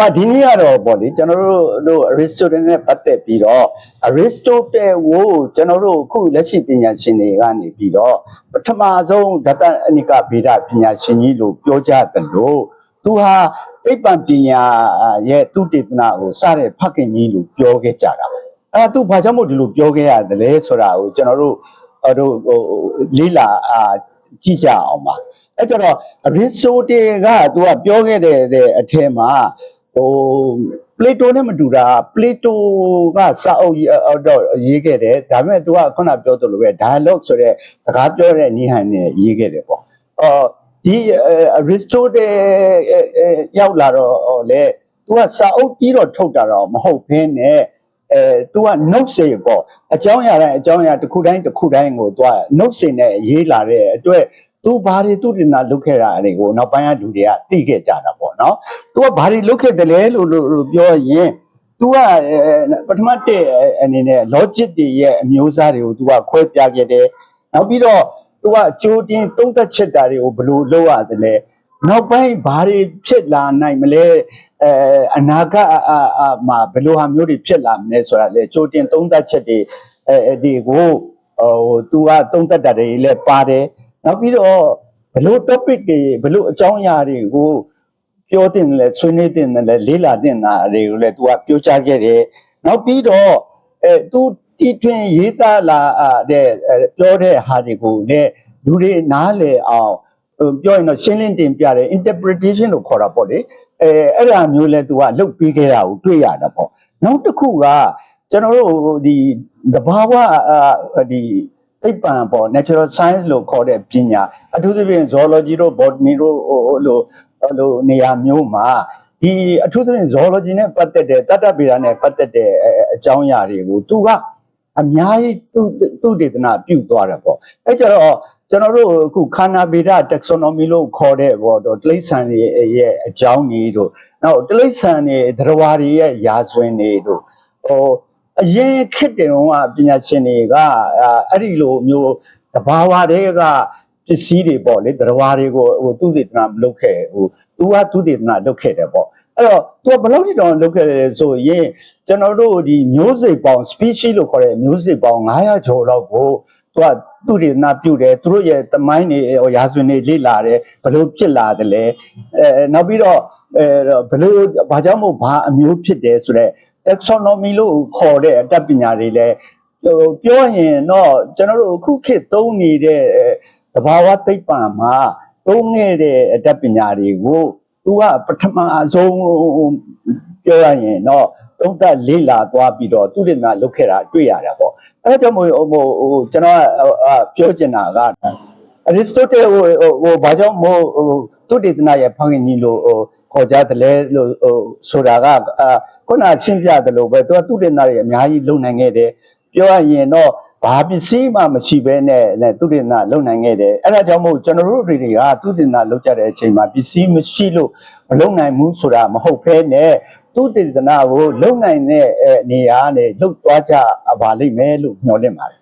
မဒီနေ့ကတော့ပေါ့လေကျွန်တော်တို့တို့ Aristotle နဲ့ပတ်သက်ပြီးတော့ Aristotle ကိုကျွန်တော်တို့အခုလက်ရှိပညာရှင်တွေကနေပြီးတော့ပထမဆုံးဒတအနိကဗေဒပညာရှင်ကြီးလို့ပြောကြတယ်လို့သူဟာသိပ္ပံပညာရဲ့သူတေသနာကိုစတဲ့ဖခင်ကြီးလို့ပြောခဲ့ကြတာပေါ့အဲသူဘာကြောင့်မို့ဒီလိုပြောခဲ့ရတယ်လဲဆိုတာကိုကျွန်တော်တို့အဲ့တို့ဟိုလေးလာအာကြည့်ကြအောင်ပါအဲ့ကြတော့ Aristotle ကသူကပြောခဲ့တဲ့အထက်မှာ ဟိုပလေတိုနဲ့မတူတာပလေတိုကစာအုပ်ရေးအော်တော့ရေးခဲ့တယ်ဒါပေမဲ့ तू ကခုနပြောသလိုပဲ dialogue ဆိုတဲ့စကားပြောတဲ့နိဟန်နဲ့ရေးခဲ့တယ်ပေါ့အော်ဒီအရစ်တိုတယ်ရောက်လာတော့လေ तू ကစာအုပ်ပြီးတော့ထုတ်တာတော့မဟုတ်ဘဲနဲ့အဲ तू က note စေပေါ့အကြောင်းအရာတိုင်းအကြောင်းအရာတစ်ခုတိုင်းတစ်ခုတိုင်းကို तू က note စေနဲ့ရေးလာတဲ့အတွက် သူဘာတွေသူတင်တာလုပ်ခဲ့တာတွေကိုနောက်ပိုင်းကလူတွေကသိခဲ့ကြတာပေါ့နော်သူကဘာတွေလုပ်ခဲ့တယ်လဲလို့ပြောရင်သူကပထမတစ်အနေနဲ့ logic တွေရဲ့အမျိုးအစားတွေကိုသူကခွဲပြခဲ့တယ်နောက်ပြီးတော့သူကကြိုတင်သုံးသက်ချက်တာတွေကိုဘယ်လိုလုပ်ရသလဲနောက်ပိုင်းဘာတွေဖြစ်လာနိုင်မလဲအဲအနာဂတ်မှာဘယ်လိုဟာမျိုးတွေဖြစ်လာမလဲဆိုတာလေကြိုတင်သုံးသက်ချက်တွေအဲဒီကိုဟိုသူကသုံးသက်တာတွေလည်းပါတယ် နောက်ပြီးတော့ဘယ်လို topic တွေဘယ်လိုအကြောင်းအရာတွေကိုပြောတင်တယ်လဲဆွေးနွေးတင်တယ်လဲလေးလာတင်တာတွေကိုလည်း तू ကပြောချခဲ့တယ်နောက်ပြီးတော့အဲ तू တီထွင်ရေးသားလာတဲ့ပြောတဲ့ဟာတွေကိုလည်းလူတွေနားလည်အောင်ပြောရင်တော့ရှင်းလင်းတင်ပြတယ် interpretation လို့ခေါ်တာပေါ့လေအဲအဲ့ဒါမျိုးလဲ तू ကလုတ်ပြီးခဲ့တာကိုတွေ့ရတာပေါ့နောက်တစ်ခုကကျွန်တော်တို့ဒီတဘာဝဒီ သိပ္ပံပေါ့ natural science လို့ခေါ်တဲ့ပညာအထူးသဖြင့် zoology တို့ botany တို့ဟိုလိုဟိုနေရာမျိုးမှာဒီအထူးသဖြင့် zoology နဲ့ပတ်သက်တဲ့တတ္တဗေဒနဲ့ပတ်သက်တဲ့အကြောင်းအရာတွေကိုသူကအများကြီးသူသူဒေသနာပြုသွားတယ်ပေါ့အဲကြတော့ကျွန်တော်တို့အခုခန္ဓာဗေဒ taxonomy လို့ခေါ်တဲ့ဘောတော့တိရစ္ဆာန်တွေရဲ့အကြောင်းတွေတို့နောက်တိရစ္ဆာန်တွေသတ္တဝါတွေရဲ့ရာဇဝင်တွေတို့ဟို အရင်ခေတ်တုန်းကပညာရှင်တွေကအဲ့ဒီလိုမျိုးတဘာဝတွေကပစ္စည်းတွေပေါ့လေတရားတွေကိုဟိုသူတေသနာမလုပ်ခဲ့ဟိုသူကသူတေသနာလုပ်ခဲ့တယ်ပေါ့ အဲ့တော့သူကဘယ်လောက်ထိတောင်လုပ်ခဲ့လဲဆိုရင်ကျွန်တော်တို့ဒီမျိုးစိတ်ပေါင်း species လို့ခေါ်တဲ့မျိုးစိတ်ပေါင်း900ကျော်လောက်ကိုသူကသူတေသနာပြုတယ်သူတို့ရဲ့တမိုင်းတွေရာဇဝင်တွေလေ့လာတယ်ဘယ်လိုဖြစ်လာတယ်လဲအဲနောက်ပြီးတော့အဲဘယ်လိုဘာကြောင့်မို့ဘာအမျိုးဖြစ်တယ်ဆိုတော့ taxonomy လို့ခေါ်တဲ့အတတ်ပညာတွေလည်းဟိုပြောရင်တော့ကျွန်တော်တို့အခုခေတ်သုံးနေတဲ့တဘာဝသိပ္ပံမှာသုံးခဲ့တဲ့အတတ်ပညာတွေကို သူကပထမအဆုံးပြောရရင်တော့သုံးသပ်လေ့လာသွားပြီးတော့သူတင်ကလုပ်ခဲ့တာတွေ့ရတာပေါ့အဲဒါကြောင့်မို့ဟိုဟိုကျွန်တော်ပြောချင်တာက Aristotle ဟိုဟိုဘာကြောင့်မို့ဟိုသူတေသနာရဲ့ဖခင်ကြီးလို့ဟိုခေါ်ကြတယ်လဲလို့ဟိုဆိုတာကခုနရှင်းပြတယ်လို့ပဲသူကသူတေသနာတွေအများကြီးလုံနိုင်ခဲ့တယ်ပြောရရင်တော့ ဘာပစ္စည်းမှမရှိဘဲနဲ့နဲ့သူတင်နာလုံနိုင်ခဲ့တယ်အဲ့ဒါကြောင့်မို့ကျွန်တော်တို့တွေကသူတင်နာလုံကြတဲ့အချိန်မှာပစ္စည်းမရှိလို့မလုံနိုင်ဘူးဆိုတာမဟုတ်ဘဲနဲ့သူတင်နာကိုလုံနိုင်တဲ့နေရာနဲ့လှုပ်သွားကြပါလိမ့်မယ်လို့မျှော်လင့်ပါတယ်